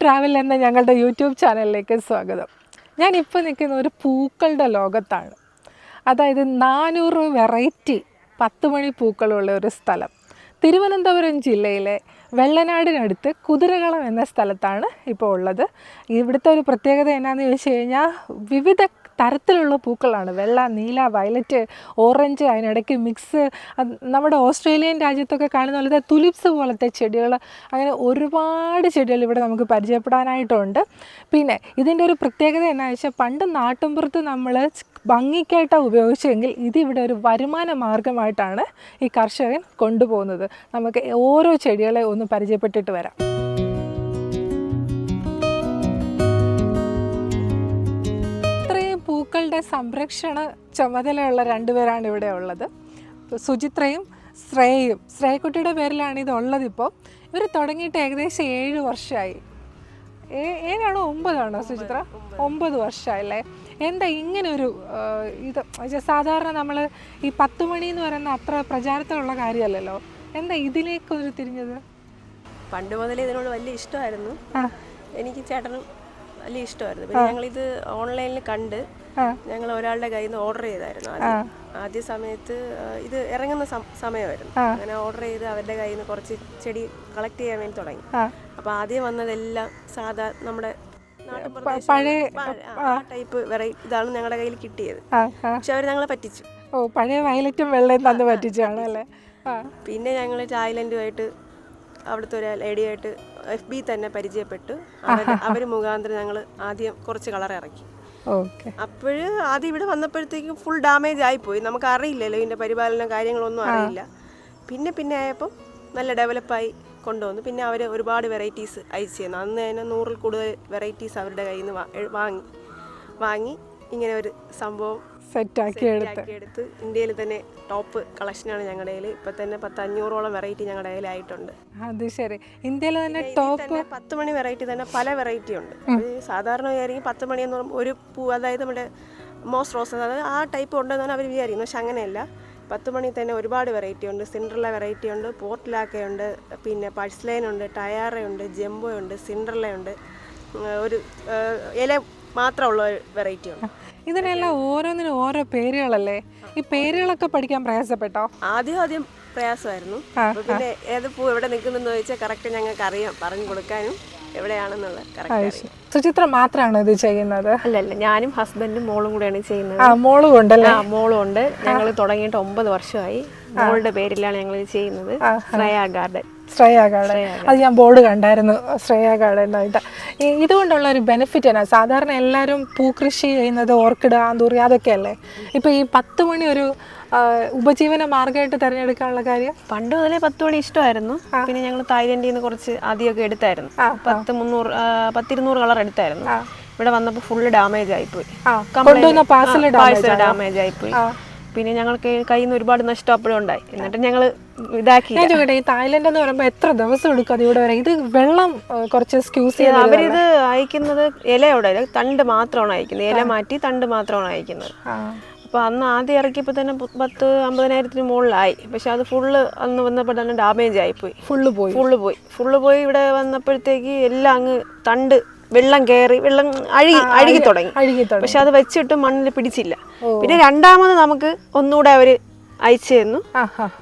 Travel എന്ന ഞങ്ങളുടെ YouTube ചാനലിലേക്ക് സ്വാഗതം. ഞാൻ ഇപ്പോൾ നിൽക്കുന്ന ഒരു പൂക്കളുടെ ലോകത്താണ്. അതായത് നാനൂറ് വെറൈറ്റി പത്ത് മണി പൂക്കളുള്ള ഒരു സ്ഥലം. തിരുവനന്തപുരം ജില്ലയിലെ വെള്ളനാടിനടുത്ത് കുതിരകളം എന്ന സ്ഥലത്താണ് ഇപ്പോൾ ഉള്ളത്. ഇവിടുത്തെ ഒരു പ്രത്യേകത എന്നാന്ന് ചോദിച്ചു കഴിഞ്ഞാൽ വിവിധ തരത്തിലുള്ള പൂക്കളാണ്. വെള്ള നീല വയലറ്റ് ഓറഞ്ച് അതിനിടയ്ക്ക് മിക്സ് നമ്മുടെ ഓസ്ട്രേലിയൻ രാജ്യത്തൊക്കെ കാണുന്ന പോലത്തെ തുലിപ്സ് പോലത്തെ ചെടികൾ അങ്ങനെ ഒരുപാട് ചെടികൾ ഇവിടെ നമുക്ക് പരിചയപ്പെടാനായിട്ടുണ്ട്. പിന്നെ ഇതിന്റെ ഒരു പ്രത്യേകത എന്നാ വെച്ചാൽ പണ്ട് നാട്ടുമ്പുറത്ത് നമ്മൾ ഭംഗിക്കായിട്ടാണ് ഉപയോഗിച്ചെങ്കിൽ ഇതിവിടെ ഒരു വരുമാന മാർഗമായിട്ടാണ് ഈ കർഷകൻ കൊണ്ടുപോകുന്നത്. നമുക്ക് ഓരോ ചെടികളെ ഒന്ന് പരിചയപ്പെട്ടിട്ട് വരാം. പൂക്കളുടെ സംരക്ഷണ ചുമതലയുള്ള രണ്ടുപേരാണ് ഇവിടെ ഉള്ളത്. സുചിത്രയും ശ്രേയയും. ശ്രേയക്കുട്ടിയുടെ പേരിലാണ് ഇത് ഉള്ളതിപ്പോൾ ഇവർ തുടങ്ങിയിട്ട് ഏകദേശം ഏഴ് വർഷമായി ഏ- ഏഴാണോ ഒമ്പതാണോ സുചിത്ര? ഒമ്പത് വർഷമായല്ലേ എന്താ ഇങ്ങനെ ഒരു ഇത് സാധാരണ നമ്മൾ ഈ പത്ത് മണി എന്ന് പറയുന്ന അത്ര പ്രചാരത്തിലുള്ള കാര്യമല്ലല്ലോ. എന്താ ഇതിലേക്ക് ഒരു തിരിഞ്ഞത്? പണ്ട് മുതലേ ഇതിനോട് വലിയ ഇഷ്ടമായിരുന്നു. എനിക്ക് ചേട്ടനും വലിയ ഇഷ്ടമായിരുന്നു. പിന്നെ ഞങ്ങളിത് ഓൺലൈനിൽ കണ്ട്. ഞങ്ങൾ ഒരാളുടെ കയ്യിൽ നിന്ന് ഓർഡർ ചെയ്തായിരുന്നു ആദ്യ. സമയത്ത് ഇത് ഇറങ്ങുന്ന സമയമായിരുന്നു. അങ്ങനെ ഓർഡർ ചെയ്ത് അവരുടെ കയ്യിൽ നിന്ന് കുറച്ച് ചെടി കളക്ട് ചെയ്യാൻ വേണ്ടി തുടങ്ങി. അപ്പൊ ആദ്യം വന്നതെല്ലാം സാധാ നമ്മുടെ പഴയ ടൈപ്പ് വെറൈറ്റി ഇതാണ് ഞങ്ങളുടെ കയ്യിൽ കിട്ടിയത്. പക്ഷെ അവർ ഞങ്ങളെ പറ്റിച്ചു. ഓ പഴയ വയലറ്റും വെള്ളയും തന്ന് പറ്റിച്ചാണ് അല്ലേ? പിന്നെ ഞങ്ങൾ തായ്ലൻഡുമായിട്ട് അവിടുത്തെ ഒരു ലേഡിയായിട്ട് എഫ് ബി തന്നെ പരിചയപ്പെട്ടു. അവർ മുഖാന്തരം ഞങ്ങൾ ആദ്യം കുറച്ച് കളർ ഇറക്കി. ഓക്കെ. അപ്പോഴ് ആദ്യം ഇവിടെ വന്നപ്പോഴത്തേക്കും ഫുൾ ഡാമേജ് ആയിപ്പോയി. നമുക്ക് അറിയില്ലല്ലോ ഇതിന്റെ പരിപാലനം കാര്യങ്ങളൊന്നും അറിയില്ല. പിന്നെ പിന്നെ ആയപ്പോൾ നല്ല ഡെവലപ്പായി കൊണ്ടുവന്നു. പിന്നെ അവർ ഒരുപാട് വെറൈറ്റീസ് അയച്ചു തന്നു അന്ന് തന്നെ നൂറിൽ കൂടുതൽ വെറൈറ്റീസ് അവരുടെ കയ്യിൽ നിന്ന് വാങ്ങി. വാങ്ങി. ഇങ്ങനെ ഒരു സംഭവം സെറ്റാക്കി എടുത്ത്. ഇന്ത്യയിൽ തന്നെ ടോപ്പ് കളക്ഷനാണ് ഞങ്ങളുടെ കയ്യിൽ ഇപ്പം തന്നെ പത്ത് അഞ്ഞൂറോളം വെറൈറ്റി ഞങ്ങളുടെ കയ്യിലായിട്ടുണ്ട് അത് ശരി. ഇന്ത്യയിൽ തന്നെ ടോപ്പ് പത്ത് മണി വെറൈറ്റി തന്നെ പല വെറൈറ്റി ഉണ്ട്. സാധാരണ വിചാരിക്കും പത്ത് മണി എന്ന് പറയുമ്പോൾ ഒരു പൂ അതായത് നമ്മുടെ മോസ് റോസ് അതായത് ആ ടൈപ്പ് ഉണ്ടെന്നാണ് അവർ വിചാരിക്കുന്നത് പക്ഷെ അങ്ങനെയല്ല. പത്ത് മണി തന്നെ ഒരുപാട് വെറൈറ്റി ഉണ്ട്. സിൻഡ്രല വെറൈറ്റി ഉണ്ട് പോർട്ടിലാക്ക ഉണ്ട് പിന്നെ പഴ്സ്ലൈൻ ഉണ്ട് ടയാറ ഉണ്ട് ജംബോ ഉണ്ട് സിൻഡ്രല ഉണ്ട്. ഒരു ഇല മാത്രമുള്ള വെറൈറ്റി ഉണ്ട്. ഇതിനെല്ലാം ഓരോന്നിനും ഓരോ പേരുകളല്ലേ? ഈ പേരുകളൊക്കെ പഠിക്കാൻ പ്രയാസപ്പെട്ടോ? ആദ്യം ആദ്യം പ്രയാസമായിരുന്നു. അപ്പൊ പിന്നെ ഏത് പൂ എവിടെ നിൽക്കുന്നെന്ന് ചോദിച്ചാൽ കറക്റ്റ് ഞങ്ങൾക്ക് അറിയാം പറഞ്ഞു കൊടുക്കാനും എവിടെയാണെന്നുള്ളത് കറക്റ്റ് അറിയാം. സുചിത്ര മാത്രമാണ് ഇത് ചെയ്യുന്നത്? അല്ലല്ല ഞാനും ഹസ്ബൻഡും മോളും കൂടെയാണ് ചെയ്യുന്നത്. ആ മോളും ഉണ്ടല്ലേ? ആ മോളും ഉണ്ട്. ഞങ്ങൾ തുടങ്ങിയിട്ട് ഒമ്പത് വർഷമായി. മോളുടെ പേരിലാണ് ഞങ്ങൾ ചെയ്യുന്നത്. ശ്രേയ ഗാർഡൻ. ശ്രേയ ഗാർഡൻ. അത് ഞാൻ ബോർഡ് കണ്ടായിരുന്നു. ശ്രേയ ഗാർഡൻ ഈ ഇതുകൊണ്ടുള്ള ഒരു ബെനിഫിറ്റ് എന്നാ? സാധാരണ എല്ലാവരും പൂക്കൃഷി ചെയ്യുന്നത് ഓർക്കിഡ് ആന്തൂറി അതൊക്കെയല്ലേ? ഇപ്പൊ ഈ പത്ത് മണി ഒരു ഉപജീവന മാർഗമായിട്ട് തിരഞ്ഞെടുക്കാനുള്ള കാര്യം? പണ്ട് മുതലേ പത്ത് മണി ഇഷ്ടമായിരുന്നു. പിന്നെ ഞങ്ങൾ തായ്ലൻഡിൽ നിന്ന് കുറച്ച് ആദ്യമൊക്കെ എടുത്തായിരുന്നു. പത്ത് മുന്നൂറ് പത്തിരുന്നൂറ് കളർ എടുത്തായിരുന്നു. ഇവിടെ വന്നപ്പോൾ ഫുള്ള് ഡാമേജ് ആയിപ്പോയി. കൊണ്ടുവന്ന പാഴ്സൽ ഡാമേജ് ആയിപ്പോയി. പിന്നെ ഞങ്ങൾക്ക് കയ്യിൽ നിന്ന് ഒരുപാട് നഷ്ടം അപ്പോഴും ഉണ്ടായി. എന്നിട്ട് ഞങ്ങൾ ഇതാക്കി ഞാൻ ചോദിക്കട്ടെ ഈ തായ്ലൻഡ് എന്ന് പറയുമ്പോൾ എത്ര ദിവസം എടുക്കും അത് ഇവിടെ വരെ? ഇത് വെള്ളം കുറച്ച് സ്ക്യൂസ് ചെയ്ത് അവരിത് അയക്കുന്നത് ഇലയോടെ തണ്ട് മാത്രമാണ് അയക്കുന്നത്. ഇല മാറ്റി തണ്ട് മാത്രമാണ് അയക്കുന്നത്. അപ്പോൾ അന്ന് ആദ്യം ഇറക്കിയപ്പോൾ തന്നെ പത്ത് അമ്പതിനായിരത്തിന് മുകളിലായി. പക്ഷെ അത് ഫുള്ള് അന്ന് വന്നപ്പോൾ തന്നെ ഡാമേജ് ആയിപ്പോയി. ഫുള്ള് പോയി. ഫുള്ള് പോയി. ഫുള്ള് പോയി ഇവിടെ വന്നപ്പോഴത്തേക്ക് എല്ലാം അങ്ങ് തണ്ട് വെള്ളം കയറി വെള്ളം അഴുകി അഴുകി തുടങ്ങി. പക്ഷെ അത് വെച്ചിട്ട് മണ്ണിൽ പിടിച്ചില്ല. പിന്നെ രണ്ടാമത് നമുക്ക് ഒന്നുകൂടെ അവർ അയച്ചു തന്നു.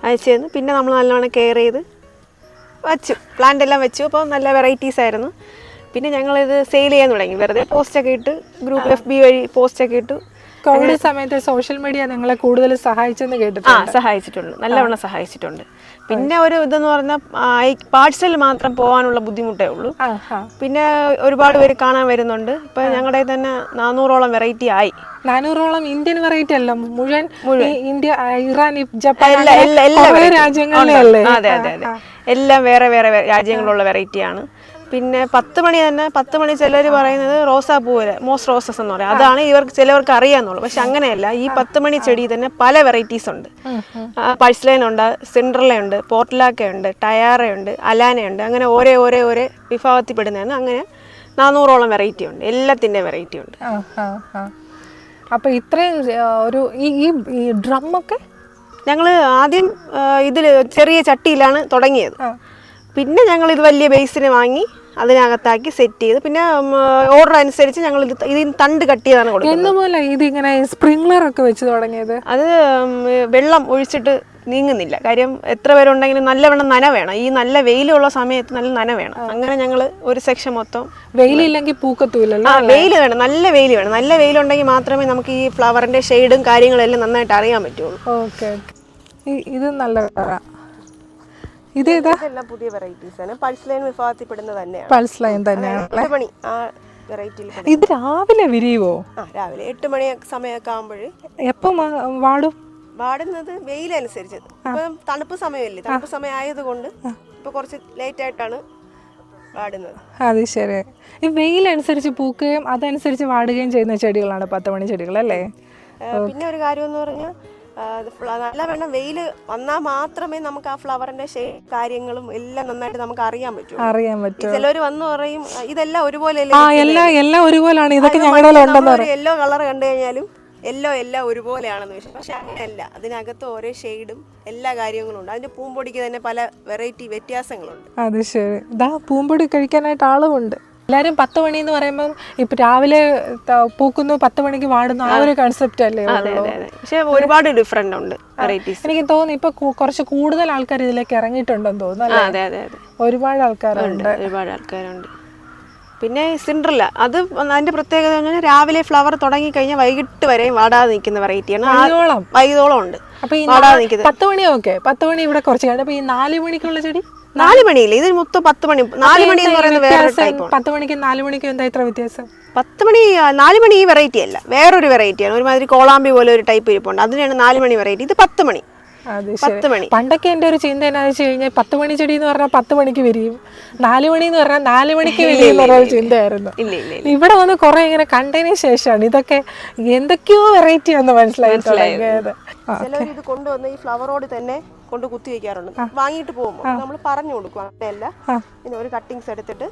അയച്ചു തന്നു. പിന്നെ നമ്മൾ നല്ലവണ്ണം കെയർ ചെയ്ത് വച്ചു. പ്ലാന്റ് എല്ലാം വെച്ചു. അപ്പോൾ നല്ല വെറൈറ്റീസ് ആയിരുന്നു. പിന്നെ ഞങ്ങളിത് സെയിൽ ചെയ്യാൻ തുടങ്ങി. വെറുതെ പോസ്റ്റൊക്കെ ഇട്ട് ഗ്രൂപ്പ് എഫ് ബി വഴി പോസ്റ്റൊക്കെ ഇട്ട്. കോവിഡ് സമയത്ത് സോഷ്യൽ മീഡിയ നിങ്ങളെ കൂടുതൽ സഹായിച്ചെന്ന് ആ സഹായിച്ചിട്ടുണ്ട്. നല്ലവണ്ണം സഹായിച്ചിട്ടുണ്ട്. പിന്നെ ഒരു ഇതെന്ന് പറഞ്ഞാൽ പാഴ്സൽ മാത്രം പോകാനുള്ള ബുദ്ധിമുട്ടേ ഉള്ളൂ. പിന്നെ ഒരുപാട് പേര് കാണാൻ വരുന്നുണ്ട്. ഇപ്പൊ ഞങ്ങളുടെ തന്നെ നാനൂറോളം വെറൈറ്റി ആയി. നാനൂറോളം ഇന്ത്യൻ വെറൈറ്റി അല്ല മുഴുവൻ ഇന്ത്യ ഇറാൻ ജപ്പാൻ എല്ലാ. രാജ്യങ്ങളിലെ അല്ലേ? അതെ അതെ അതെ. എല്ലാം വേറെ വേറെ രാജ്യങ്ങളുള്ള വെറൈറ്റിയാണ് പിന്നെ പത്ത് മണി തന്നെ പത്ത് മണി ചിലർ പറയുന്നത് റോസാപ്പൂ വരെ മോസ്റ്റ് റോസസ് എന്ന് പറയും. അതാണ് ഇവർക്ക് ചിലവർക്ക് അറിയാന്നുള്ളൂ. പക്ഷെ അങ്ങനെയല്ല ഈ പത്ത് മണി ചെടി തന്നെ പല വെറൈറ്റീസ് ഉണ്ട്. പഴ്സ്ലൈൻ ഉണ്ട് സിൻഡ്രല ഉണ്ട് പോർട്ടിലാക്ക ഉണ്ട് ടയാറ ഉണ്ട് അലാനയുണ്ട് അങ്ങനെ ഓരോ ഓരോ ഓരോ വിഭാഗത്തിൽപ്പെടുന്നതാണ് അങ്ങനെ നാനൂറോളം വെറൈറ്റി ഉണ്ട് എല്ലാത്തിന്റെ വെറൈറ്റി ഉണ്ട്. ആ, ആ, ആ. അപ്പൊ ഇത്രയും ഒരു ഈ ഡ്രമ്മൊക്കെ? ഞങ്ങൾ ആദ്യം ഇതിൽ ചെറിയ ചട്ടിയിലാണ് തുടങ്ങിയത്. പിന്നെ ഞങ്ങൾ ഇത് വലിയ ബേസിന് വാങ്ങി അതിനകത്താക്കി സെറ്റ് ചെയ്ത്. പിന്നെ ഓർഡർ അനുസരിച്ച് ഞങ്ങൾ ഇത് ഇത് തണ്ട് കട്ട് ചെയ്താണ് കൊടുക്കുന്നത്. ഇത് ഇങ്ങനെ സ്പ്രിംഗ്ലർ ഒക്കെ വെച്ച് തുടങ്ങിയത്? അത് വെള്ളം ഒഴിച്ചിട്ട് നീങ്ങുന്നില്ല. കാര്യം എത്ര പേരുണ്ടെങ്കിലും നല്ലവണ്ണം നന വേണം. ഈ നല്ല വെയിലുള്ള സമയത്ത് നല്ല നന വേണം. അങ്ങനെ ഞങ്ങൾ ഒരു സെക്ഷൻ മൊത്തം വെയിലില്ലെങ്കിൽ പൂക്കത്തൂലല്ലോ ആ വെയിൽ വേണം. നല്ല വെയിൽ വേണം. നല്ല വെയിലുണ്ടെങ്കിൽ മാത്രമേ നമുക്ക് ഈ ഫ്ലവറിന്റെ ഷെയ്ഡും കാര്യങ്ങളെല്ലാം നന്നായിട്ട് അറിയാൻ പറ്റുള്ളൂ. ഓക്കെ ഇത് നല്ല ഇതെല്ലാം പുതിയ വെറൈറ്റീസ് ആണ്. പൾസ് ലൈൻ വിഭാഗത്തിൽ തന്നെയാണ്. പൾസ് ലൈൻ തന്നെയാണ് മണി ആ വെറൈറ്റിയിൽ ഇത് രാവിലെ വിരിയുവോ? ആ രാവിലെ എട്ട് മണി സമയമൊക്കെ ആകുമ്പോൾ എപ്പം വാടും? വാടുന്നത് വെയിലനുസരിച്ച് ഇപ്പം തണുപ്പ് സമയമല്ലേ? തണുപ്പ് സമയം ആയതുകൊണ്ട് ഇപ്പൊ കുറച്ച് ലേറ്റ് ആയിട്ടാണ് വാടുന്നത്. അത് ശരി. ഈ വെയിലനുസരിച്ച് പൂക്കുകയും അതനുസരിച്ച് വാടുകയും ചെയ്യുന്ന ചെടികളാണ് പത്ത് മണി ചെടികൾ അല്ലേ? പിന്നെ ഒരു കാര്യം എന്ന് പറഞ്ഞാൽ നല്ല വേണം വെയിൽ വന്നാൽ മാത്രമേ നമുക്ക് ആ ഫ്ലവറിന്റെ കാര്യങ്ങളും എല്ലാം നന്നായിട്ട് നമുക്ക് അറിയാൻ പറ്റൂ. അറിയാൻ പറ്റും. ചിലർ വന്ന് പറയും ഇതെല്ലാം ഒരുപോലെ ആ എല്ലാം എല്ലാം ഒരുപോലെയാണ് ഇതൊക്കെ ഞങ്ങളുടെ ഉണ്ടെന്ന് പറയും. യെല്ലോ കളർ കണ്ടു കഴിഞ്ഞാലും എല്ലോ എല്ലാം ഒരുപോലെയാണെന്ന് വിഷയം പക്ഷെ അങ്ങനെയല്ല. അതിനകത്ത് ഓരോ ഷെയ്ഡും എല്ലാ കാര്യങ്ങളും ഉണ്ട്. അതിന്റെ പൂമ്പൊടിക്ക് തന്നെ പല വെറൈറ്റി വ്യത്യാസങ്ങളുണ്ട്. അത് ശരി. ഇതാ പൂമ്പൊടി കഴിക്കാനായിട്ട് ആളുമുണ്ട്. എല്ലാരും പത്ത് മണി എന്ന് പറയുമ്പം ഇപ്പൊ രാവിലെ പൂക്കുന്നു പത്ത് മണിക്ക് വാടുന്നു ആ ഒരു കൺസെപ്റ്റ് അല്ലേ പക്ഷെ ഒരുപാട് ഡിഫറെന്റ് ഉണ്ട് വെറൈറ്റീസ് എനിക്ക് തോന്നുന്നു ഇപ്പൊ കുറച്ച് കൂടുതൽ ആൾക്കാർ ഇതിലേക്ക് ഇറങ്ങിയിട്ടുണ്ടെന്ന് തോന്നുന്നു അതെ അതെ അതെ. ഒരുപാട് ആൾക്കാരുണ്ട്. ഒരുപാട് ആൾക്കാരുണ്ട്. പിന്നെ സിൻഡ്രല്ല അത് അതിന്റെ പ്രത്യേകത പറഞ്ഞാൽ രാവിലെ ഫ്ലവർ തുടങ്ങി കഴിഞ്ഞാൽ വൈകിട്ട് വരെയും വാടാതെ നിൽക്കുന്ന വെറൈറ്റിയാണ് വൈകിതോളം ഉണ്ട്. അപ്പൊ ഈ പത്ത് മണി ഓക്കെ. പത്ത് മണി ഇവിടെ കുറച്ച് കഴിഞ്ഞാൽ അപ്പൊ ഈ നാല് മണിക്കുള്ള ചെടി? നാല് മണിയില്ല? ഇത് മൊത്തം പത്ത് മണി. നാല് മണി എന്ന് പറയുന്നത് വേറെ പത്ത് മണിക്കും നാല് മണിക്കും എന്താ ഇത്ര വ്യത്യാസം? പത്ത് മണി നാല് മണി ഈ വെറൈറ്റി അല്ല. വേറൊരു വെറൈറ്റിയാണ് ഒരുമാതിരി കോളാമ്പി പോലെ ഒരു ടൈപ്പ് ഇരിപ്പുണ്ട്. അതിനാണ് നാല് മണി വെറൈറ്റി ഇത് പത്ത് മണി. പത്ത് മണി. പണ്ടൊക്കെ എന്റെ ഒരു ചിന്ത എന്നാ വെച്ച് കഴിഞ്ഞാൽ പത്ത് മണി ചെടി എന്ന് പറഞ്ഞാൽ പത്ത് മണിക്ക് വിരിയും നാല് മണി എന്ന് പറഞ്ഞാൽ നാല് മണിക്ക് വിരിയും എന്നുള്ള ചിന്തയായിരുന്നു. ഇവിടെ വന്ന് കുറെ ഇങ്ങനെ കണ്ടതിന് ശേഷമാണ് ഇതൊക്കെ എന്തൊക്കെയോ വെറൈറ്റി ആണെന്ന് ഇത് കൊണ്ടുവന്ന് ഈ ഫ്ലവറോട് തന്നെ കൊണ്ട് കുത്തി വെക്കാറുണ്ട്. വാങ്ങിയിട്ട് പോകുമ്പോൾ നമ്മൾ പറഞ്ഞു കൊടുക്കും അങ്ങനെയല്ല പിന്നെ ഒരു കട്ടിങ്സ് എടുത്തിട്ട്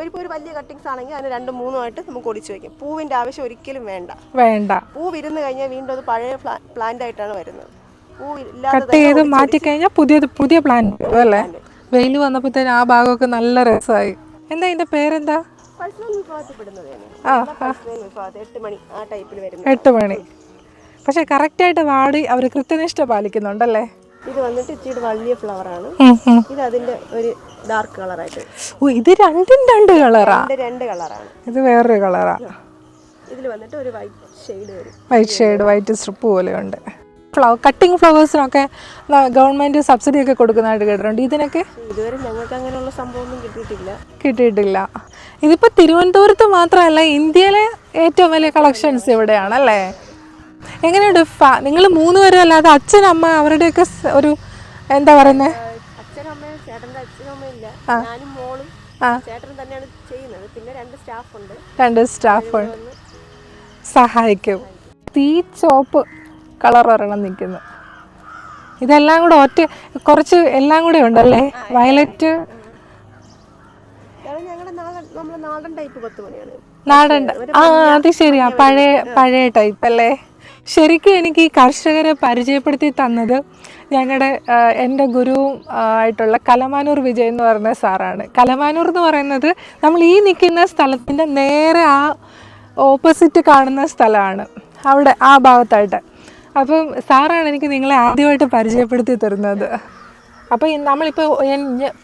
ഒരു ഒരു വലിയ കട്ടിങ്സ് ആണെങ്കിൽ അതിന് രണ്ടും മൂന്നുമായിട്ട് നമുക്ക് ഒടിച്ചു വെക്കും. പൂവിന്റെ ആവശ്യം ഒരിക്കലും വേണ്ട. വേണ്ട. പൂ വിരുന്ന് കഴിഞ്ഞാൽ വീണ്ടും അത് പഴയ പ്ലാന്റ് ആയിട്ടാണ് വരുന്നത്. പൂ കട്ട് ചെയ്ത് മാറ്റി കഴിഞ്ഞാൽ പുതിയ പുതിയ പ്ലാൻ അല്ലേ? വെയിൽ വന്നപ്പോഴത്തേനും ആ ഭാഗമൊക്കെ നല്ല രസമായി. എന്താ ഇതിന്റെ പേരെന്താ? എട്ട് മണി പക്ഷെ കറക്റ്റായിട്ട് വാടി അവർ കൃത്യനിഷ്ഠ പാലിക്കുന്നുണ്ടല്ലേ? ഇത് വന്നിട്ട് ഇച്ചിരി വലിയ ഉം. ഇത് അതിന്റെ ഒരു ഡാർക്ക് കളറായിട്ട് ഓ ഇത് രണ്ടും രണ്ട് കളറാ രണ്ട് രണ്ട് കളറാണ് ഇത് വേറൊരു കളറാ ഇതിൽ വന്നിട്ട് ഒരു വൈറ്റ് ഷെയ്ഡ് വരും. വൈറ്റ് ഷെയ്ഡ് വൈറ്റ് സ്ട്രിപ്പ് പോലെയുണ്ട് ഫ്ലവർ കട്ടിങ് ഫ്ലവേഴ്സിനൊക്കെ ഗവൺമെന്റ് സബ്സിഡി ഒക്കെ കൊടുക്കുന്നതായിട്ട് കേട്ടിട്ടുണ്ട്. ഇതിനൊക്കെ ഇതുവരെ ഞങ്ങൾക്ക് അങ്ങനെയുള്ള സംഭവമൊന്നും കിട്ടിയിട്ടില്ല. കിട്ടിയിട്ടില്ല. ഇതിപ്പോൾ തിരുവനന്തപുരത്ത് മാത്രമല്ല ഇന്ത്യയിലെ ഏറ്റവും വലിയ കളക്ഷൻസ് ഇവിടെയാണല്ലേ? എങ്ങനെയുണ്ട് നിങ്ങൾ മൂന്ന് പേരും അല്ലാതെ അച്ഛൻ അമ്മ അവരുടെയൊക്കെ ഒരു എന്താ പറയുന്നത് രണ്ട് സ്റ്റാഫ് സഹായിക്കും. തീ ചോപ്പ് കളർ ഒരെണ്ണം നിൽക്കുന്നു. ഇതെല്ലാം കൂടെ ഒറ്റ കുറച്ച് എല്ലാം കൂടെ ഉണ്ടല്ലേ? വയലറ്റ് നാടൻ ആ അത് ശരിയാ. പഴയ പഴയ ടൈപ്പ് അല്ലേ? ശരിക്കും എനിക്ക് ഈ കർഷകരെ പരിചയപ്പെടുത്തി തന്നത് ഞങ്ങളുടെ എന്റെ ഗുരു ആയിട്ടുള്ള കലമാനൂർ വിജയ് എന്ന് പറയുന്ന സാറാണ്. കലമാനൂർ എന്ന് പറയുന്നത് നമ്മൾ ഈ നിൽക്കുന്ന സ്ഥലത്തിന്റെ നേരെ ആ ഓപ്പോസിറ്റ് കാണുന്ന സ്ഥലമാണ് അവിടെ ആ ഭാഗത്തായിട്ട്. അപ്പം സാറാണ് എനിക്ക് നിങ്ങളെ ആദ്യമായിട്ട് പരിചയപ്പെടുത്തി തരുന്നത്. അപ്പോൾ നമ്മളിപ്പോൾ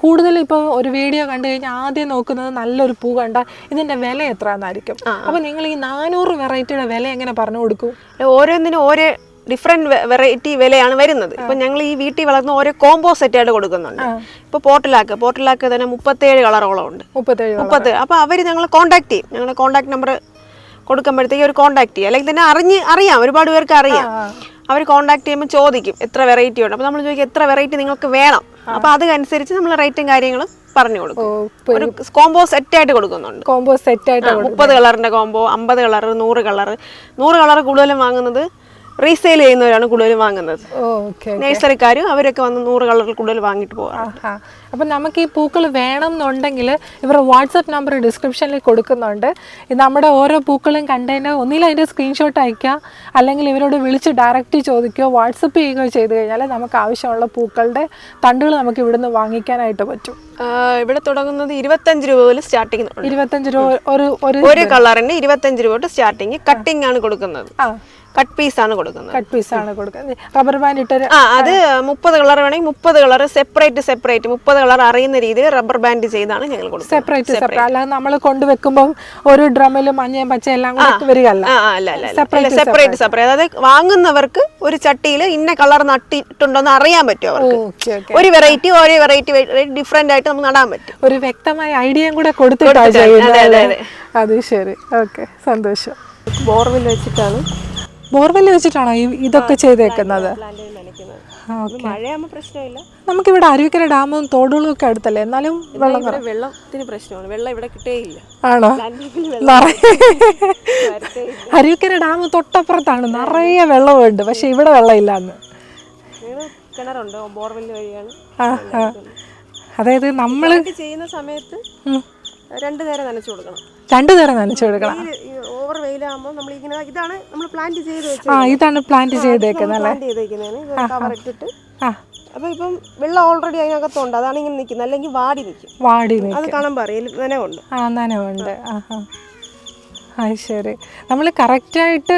കൂടുതൽ ഇപ്പോൾ ഒരു വീഡിയോ കണ്ടു കഴിഞ്ഞാൽ ആദ്യം നോക്കുന്നത് നല്ലൊരു പൂ കണ്ട ഇതിന്റെ വില എത്ര എന്നായിരിക്കും അപ്പോൾ നിങ്ങൾ ഈ നാനൂറ് വെറൈറ്റിയുടെ വില എങ്ങനെ പറഞ്ഞു കൊടുക്കും? ഓരോന്നിനും ഓരോ ഡിഫറെന്റ് വെറൈറ്റി വിലയാണ് വരുന്നത്. ഇപ്പൊ ഞങ്ങൾ ഈ വീട്ടിൽ വളർന്ന ഓരോ കോംബോ സെറ്റ് ആയിട്ട് കൊടുക്കുന്നുണ്ട്. ഇപ്പോൾ പോർട്ടലാക്ക് പോർട്ടലാക്ക് തന്നെ മുപ്പത്തേഴ് കളറോളം ഉണ്ട്. മുപ്പത്തേഴ് മുപ്പത് അപ്പോൾ അവർ ഞങ്ങൾ കോണ്ടാക്ട് ചെയ്യും. ഞങ്ങളുടെ കോണ്ടാക്ട് നമ്പർ കൊടുക്കുമ്പോഴത്തേക്ക് അവർ കോണ്ടാക്ട് ചെയ്യുക അല്ലെങ്കിൽ തന്നെ അറിഞ്ഞ് അറിയാം ഒരുപാട് പേർക്ക് അറിയാം. അവർ കോണ്ടാക്ട് ചെയ്യുമ്പോൾ ചോദിക്കും എത്ര വെറൈറ്റി ഉണ്ട്. അപ്പോൾ നമ്മൾ ചോദിക്കും എത്ര വെറൈറ്റി നിങ്ങൾക്ക് വേണം. അപ്പോൾ അതനുസരിച്ച് നമ്മൾ റേറ്റും കാര്യങ്ങളും പറഞ്ഞു കൊടുക്കും. ഒരു കോംബോ സെറ്റ് ആയിട്ട് കൊടുക്കുന്നുണ്ട്. കോംബോ സെറ്റ് ആയിട്ട് മുപ്പത് കളറിന്റെ കോംബോ അമ്പത് കളർ നൂറ് കളർ നൂറ് കളർ കൂടുതലും വാങ്ങുന്നത് റീസെയിൽ ചെയ്യുന്നവരാണ് കൂടുതൽ വാങ്ങുന്നത്. ഓക്കെ നഴ്സറിക്കാരും അവരൊക്കെ വന്ന് നൂറ് കളറിൽ കൂടുതൽ വാങ്ങിട്ട് പോകാം അപ്പം നമുക്ക് ഈ പൂക്കൾ വേണം എന്നുണ്ടെങ്കിൽ ഇവരുടെ വാട്സപ്പ് നമ്പർ ഡിസ്ക്രിപ്ഷനിൽ കൊടുക്കുന്നുണ്ട്. നമ്മുടെ ഓരോ പൂക്കളും കണ്ടതിന് ഒന്നിൽ അതിന്റെ സ്ക്രീൻഷോട്ട് അയക്കുക അല്ലെങ്കിൽ ഇവരോട് വിളിച്ച് ഡയറക്റ്റ് ചോദിക്കുകയോ വാട്സപ്പ് ചെയ്യുകയോ ചെയ്ത് കഴിഞ്ഞാൽ നമുക്ക് ആവശ്യമുള്ള പൂക്കളുടെ തണ്ടുകൾ നമുക്ക് ഇവിടുന്ന് വാങ്ങിക്കാനായിട്ട് പറ്റും. ഇവിടെ തുടങ്ങുന്നത് ഇരുപത്തഞ്ച് രൂപ മുതൽ സ്റ്റാർട്ടിങ് ഇരുപത്തഞ്ച് രൂപ ഒരു ഒരു കളറിന് ഇരുപത്തഞ്ച് രൂപ തൊട്ട് സ്റ്റാർട്ടിങ് കട്ടിംഗ് ആണ് കൊടുക്കുന്നത്. കട്ട് പീസ് ആണ് കൊടുക്കുന്നത്. കട്ട് പീസ് ആണ് കൊടുക്കുന്നത്. റബ്ബർ ബാൻഡ് ഇട്ടൊരു ആ അത് മുപ്പത് കളർ വേണമെങ്കിൽ മുപ്പത് കളർ സെപ്പറേറ്റ് സെപ്പറേറ്റ് മുപ്പത് കളർ അറിയുന്ന രീതിയിൽ റബ്ബർ ബാൻഡ് ചെയ്താണ് ഞങ്ങൾ കൊടുക്കുന്നത്. സെപ്പറേറ്റ് സെപ്പറേറ്റ് അല്ലാതെ നമ്മൾ കൊണ്ടുവെക്കുമ്പോൾ ഒരു ഡ്രമ്മിൽ മഞ്ഞയും പച്ച എല്ലാം കൂടി വരികയല്ല. അല്ല സെപ്പറേറ്റ് സെപ്പറേറ്റ് അതായത് വാങ്ങുന്നവർക്ക് ഒരു ചട്ടിയിൽ ഇന്ന കളർ നട്ടിട്ടുണ്ടോന്ന് അറിയാൻ പറ്റും അവർക്ക്. ഒരു വെറൈറ്റി ഓരോ വെറൈറ്റി ഡിഫറെന്റ് ആയിട്ട് നമുക്ക് നടാൻ പറ്റും. ഒരു വ്യക്തമായ ഐഡിയയും കൂടെ കൊടുത്തിട്ടാണ് അത് ശരി. ഓക്കെ സന്തോഷം. ബോർവെൽ വെച്ചിട്ടാണ് ബോർവെൽ വെച്ചിട്ടാണോ ഈ ഇതൊക്കെ ചെയ്തേക്കുന്നത്? മഴയാകുമ്പോൾ പ്രശ്നമില്ല. നമുക്കിവിടെ അരുവിക്കര ഡാമും തോടുകളും ഒക്കെ അടുത്തല്ലേ? എന്നാലും വെള്ളം വെള്ളത്തിന് പ്രശ്നമാണ്. വെള്ളം ഇവിടെ കിട്ടേയില്ല ആണോ? നിറയെ അരുവിക്കര ഡാം തൊട്ടപ്പുറത്താണ്. നിറയെ വെള്ളമുണ്ട് പക്ഷെ ഇവിടെ വെള്ളമില്ലാന്ന്. കിണറുണ്ട്? ബോർവെൽ വഴിയാണ്. ആ ആ. അതായത് നമ്മൾ ചെയ്യുന്ന സമയത്ത് രണ്ടു നേരം നനച്ചു കൊടുക്കണം. രണ്ടു നേരം നനച്ചു കൊടുക്കണം ഓവർ വെയിലാകുമ്പോൾ നമ്മൾ ഇങ്ങനെ ഇതാണ് നമ്മൾ പ്ലാന്റ് ചെയ്ത് വെച്ചത്. ആ ഇതാണ് പ്ലാന്റ് ചെയ്തേക്കുന്നത് അല്ലേ? കവർ ഇട്ടിട്ട്. ആ. അപ്പൊ ഇപ്പം വെള്ളം ഓൾറെഡി അതിനകത്തുണ്ട്. അതാണ് ഇങ്ങനെ നിൽക്കുന്നത് അല്ലെങ്കിൽ വാടി നിൽക്കും വാടി അത് കാണുമ്പോൾ അറിയാം. നനവുണ്ട്. ആ നനവുണ്ട്. ആ ആ. അത് ശരി. നമ്മൾ കറക്റ്റായിട്ട്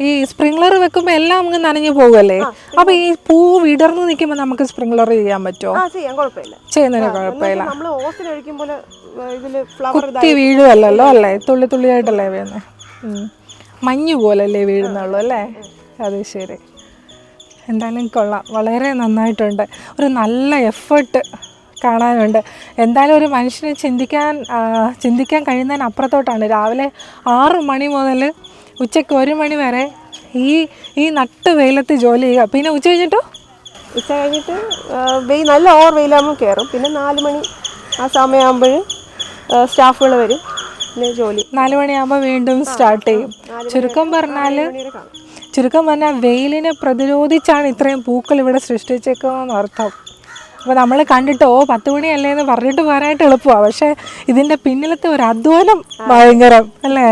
ഈ സ്പ്രിംഗ്ലർ വെക്കുമ്പോൾ എല്ലാം അങ്ങ് നനഞ്ഞു പോകുമല്ലേ അപ്പോൾ ഈ പൂ വിടർന്ന് നിൽക്കുമ്പോൾ നമുക്ക് സ്പ്രിംഗ്ലർ ചെയ്യാൻ പറ്റുമോ ആ ചെയ്യാം. കുഴപ്പമില്ല. ചെയ്യുന്നതിന് കുഴപ്പമില്ല. നമ്മൾ ഓസിൽ ഒഴിക്കും ഫ്ലവർ കുത്തി വീഴുമല്ലോ അല്ലേ? തുള്ളി തുള്ളിയായിട്ടല്ലേ വീഴുന്നത് മഞ്ഞ് പോലല്ലേ വീഴുന്നുള്ളൂ അല്ലേ? അത് ശരി. എന്തായാലും കൊള്ളാം. വളരെ നന്നായിട്ടുണ്ട്. ഒരു നല്ല എഫേർട്ട് കാണാനുണ്ട്. എന്തായാലും ഒരു മനുഷ്യനെ ചിന്തിക്കാൻ ചിന്തിക്കാൻ കഴിയുന്നതിന് അപ്പുറത്തോട്ടാണ്. രാവിലെ ആറ് മണി മുതൽ ഉച്ചയ്ക്ക് ഒരു മണി വരെ ഈ ഈ നട്ട് വെയിലത്ത് ജോലി ചെയ്യുക. പിന്നെ ഉച്ച കഴിഞ്ഞിട്ടോ? ഉച്ച കഴിഞ്ഞിട്ട് വെയിൽ നല്ല ഓവർ വെയിലാകുമ്പോൾ കയറും. പിന്നെ നാല് മണി ആ സമയമാകുമ്പോൾ സ്റ്റാഫുകൾ വരും. പിന്നെ ജോലി. നാല് മണിയാകുമ്പോൾ വീണ്ടും സ്റ്റാർട്ട് ചെയ്യും. ചുരുക്കം പറഞ്ഞാൽ ചുരുക്കം പറഞ്ഞാൽ വെയിലിനെ പ്രതിരോധിച്ചാണ് ഇത്രയും പൂക്കൾ ഇവിടെ സൃഷ്ടിച്ചേക്കുന്നതെന്ന് അർത്ഥം. അപ്പോൾ നമ്മൾ കണ്ടിട്ട് ഓ പത്ത് മണിയല്ലേ എന്ന് പറഞ്ഞിട്ട് പോരാനായിട്ട് എളുപ്പമാണ് പക്ഷേ ഇതിന്റെ പിന്നിലത്തെ ഒരു അധ്വാനം ഭയങ്കരം അല്ലേ?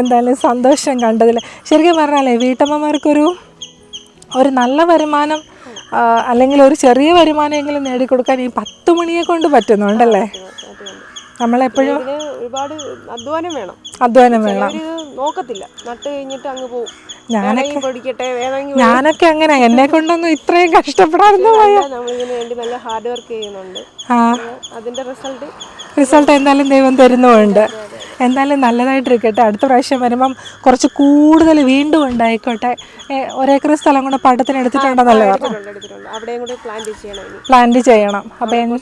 എന്തായാലും സന്തോഷം കണ്ടതിൽ ശരിക്കും പറഞ്ഞാലേ വീട്ടമ്മമാർക്കൊരു ഒരു നല്ല വരുമാനം അല്ലെങ്കിൽ ഒരു ചെറിയ വരുമാനമെങ്കിലും നേടിക്കൊടുക്കാൻ ഈ പത്ത് മണിയെ കൊണ്ട് പറ്റുന്നുണ്ടല്ലേ? നമ്മളെപ്പോഴും ഒരുപാട് അധ്വാനം വേണം. അധ്വാനം വേണം. നോക്കത്തില്ല. നട്ട് കഴിഞ്ഞിട്ട് അങ്ങ് പോകും ഞാനൊക്കെ വേണമെങ്കിൽ ഞാനൊക്കെ അങ്ങനെ. എന്നെ കൊണ്ടൊന്നും ഇത്രയും കഷ്ടപ്പെടാനൊന്നും നമ്മളിതിന് വേണ്ടി നല്ല ഹാർഡ് വർക്ക് ചെയ്യുന്നുണ്ട്. അതിന്റെ റിസൾട്ട് റിസൾട്ട് എന്തായാലും ദൈവം തരുന്നുമുണ്ട്. എന്തായാലും നല്ലതായിട്ടിരിക്കട്ടെ. അടുത്ത പ്രാവശ്യം വരുമ്പം കുറച്ച് കൂടുതൽ വീണ്ടും ഉണ്ടായിക്കോട്ടെ. ഒരേക്കർ സ്ഥലം കൂടെ പട്ടത്തിന് എടുത്തിട്ടുണ്ടെന്നല്ലേ പറഞ്ഞു പ്ലാന്റ് ചെയ്യണം അപ്പം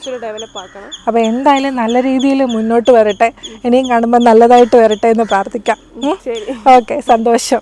അപ്പൊ എന്തായാലും നല്ല രീതിയിൽ മുന്നോട്ട് വരട്ടെ. ഇനിയും കാണുമ്പോൾ നല്ലതായിട്ട് വരട്ടെ എന്ന് പ്രാർത്ഥിക്കാം. ഓക്കെ സന്തോഷം.